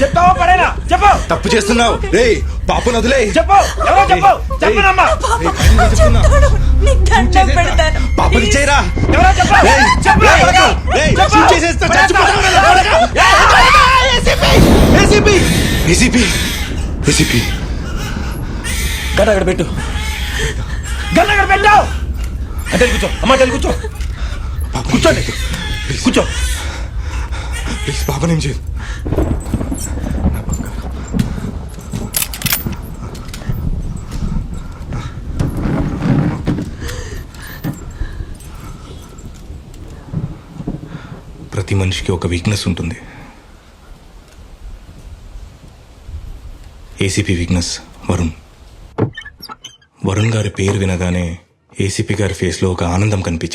చెప్తావా పడేనా చెప్పు. తప్పు చేస్తున్నావు. రే పాపను వదిలే చెప్పు. ఎవరో చెప్పు. చెప్పనమ్మా. పాపని చేయరా ఎవరో చెప్పు. చేసేస్తా. ఏసీపీ ఏసీపీ ఏసీపీ గడ్డ అక్కడ పెట్టు. అక్కడ పెట్టావు అంటే కూర్చో. అమ్మ కూర్చో. కూర్చోండి. కూర్చో. ప్లీజ్ పాపని నేను చేయదు ప్రతి మనిషికి ఒక వీక్నెస్ ఉంటుంది. ఏసీపీ వీక్నెస్ వరుణ్ వరుణ్ గారి పేరు వినగానే ఏసీపీ గారి ఫేస్లో ఒక ఆనందం కనిపించేది.